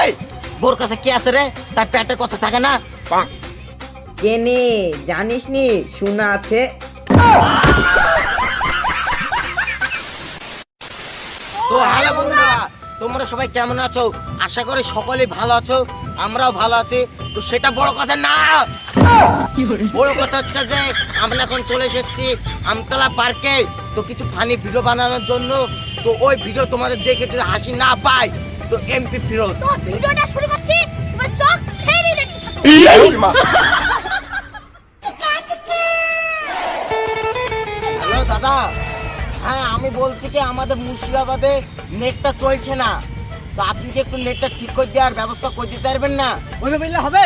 এই বোর কাছে কি আছে রে? তার পেটে কথা থাকে না? কেনে জানিস নি শোনা আছে। তো হ্যালো বন্ধুরা তোমরা সবাই কেমন আছো? আশা করি সকলেই ভালো আছো আমরাও ভালো আছি। তো সেটা বড় কথা না। বড় কথা হচ্ছে যে আমরা এখন চলে এসেছি আমতলা পার্কে। তো কিছু ফানি ভিডিও বানানোর জন্য। তো ওই ভিডিও তোমাদের দেখে যদি হাসি না পায় তো এমপি ফিরত। তো ভিডিওটা শুরু করছি তোমার চোখ ফেরি দেখতে থাকো। হ্যালো দাদা। হ্যাঁ আমি বলছি কি আমাদের মুর্শিদাবাদে নেটটা চলছে না। তো আপনি কি একটু নেটটা ঠিক করে দেওয়ার ব্যবস্থা করে দিতে পারবেন না? ওইভাবে বললে হবে?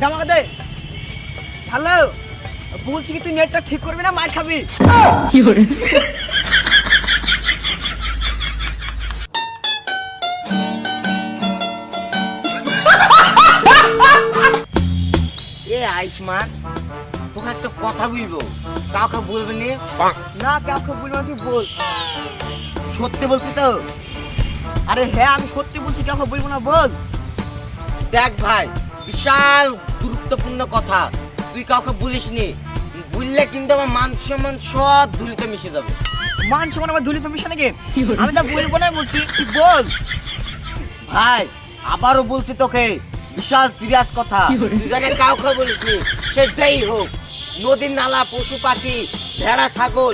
জামাকে দে। হ্যালো বলছি কি তুই নেটটা ঠিক করবি না মার খাবি? এ আয়ুষ্মান তোকে একটা কথা বলব কাউকে বলবি নি? না কাউকে বলব তুই বল। সত্যি বলছি তো? আরে হ্যাঁ আমি সত্যি বলছি কাউকে বলব না বল। দেখ ভাই বিশাল গুরুত্বপূর্ণ কথা। তুই কাউকে বলিস নি। বললে কিন্তু আমার মান সম্মান সব ধুলিতে মিশে যাবে। মান সম্মান আমার ধুলিতে তুমি নাকি? আমি তো বলব না বলছি তুই বল। ভাই আবারও বলছি তোকে বিশাল সিরিয়াস কথা। তুই জানে কাউকে বলিস নি সে যেই হোক নদীর নালা পশু পাখি ভেড়া ছাগল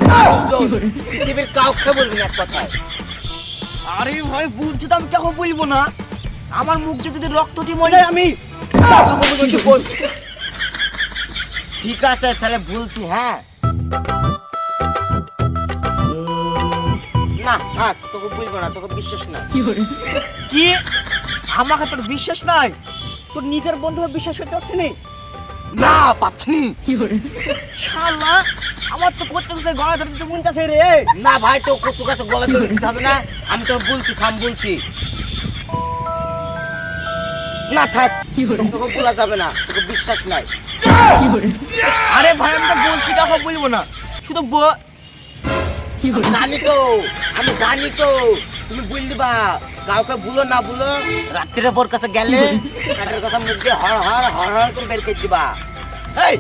পৃথিবীর কাউকে বলবি না এক কথায়। আরে ভাই বলছি তো আমি কাউকে বলব না। আমার মুখ দিয়ে যদি রক্ত দিয়ে মরে আমি ঠিক আছে তাহলে বলছি হ্যাঁ। না থাক তোকে বলব না তোকে বিশ্বাস না কি? আমাকে তোর বিশ্বাস নাই? তোর নিজের বন্ধু বিশ্বাস করতে হচ্ছে না? না পাচ্ছি শালা আমার তো করতে গলা ধরে দিতে রে। না ভাই তো কচু গলা ধরে দিতে হবে না। আমি তো বলছি খাম বলছি। না থাক। তোকে বলা যাবে না তোকে বিশ্বাস নাই। আরে ভাই আমি তো বলছি কাউকে বলব না। শুধু জানি তো আমি জানি তো। তুমি বুঝ দিবা কাউকে ভুলো না ভুলো রাত্রে বোর কাছে গেলে কাঠের কথা মুখ দিয়ে হর হর হর হর করে বের করে দিবা এই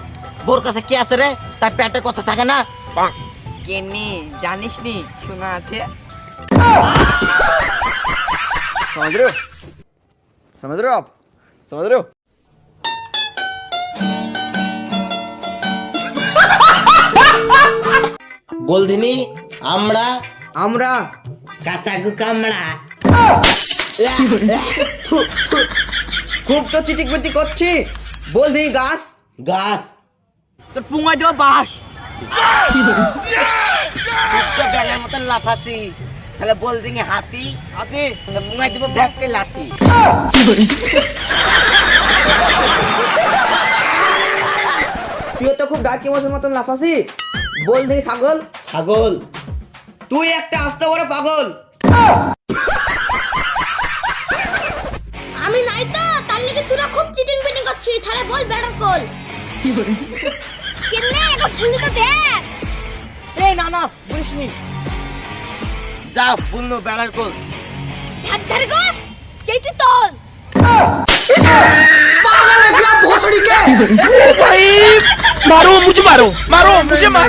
বোর কাছে কি আছে রে তার পেটে কথা থাকে না কেনি জানিস নি শোনা আছে समझ रहे हो समझ रहे हो आप समझ रहे हो বলদিনি আমরা আমরা কাঁচাগু কামড়া খুব তো চিটিক মিটি করছি। বল দিই গাছ। গাছ। তোর পুঙ্গায় দেওয়া বাস। তো মতন লাফাছি তাহলে বল হাতি। দিব লাথি। তো খুব ডাকি মাছের মতন লাফাসি। বল দিই ছাগল। ছাগল। তুই একটা আস্তে বড় পাগল আমি নাই তো তার লিগে তোরা খুব চিটিং বিটিং করছিস তাহলে বল বেটার কল কেনে এটা ভুলি তো দেখ এই না না বলিস নি যা ফুলনো বেড়ার কোল ধার ধার গো চেটি তোল मारो मुझे मारो मारो मुझे मारो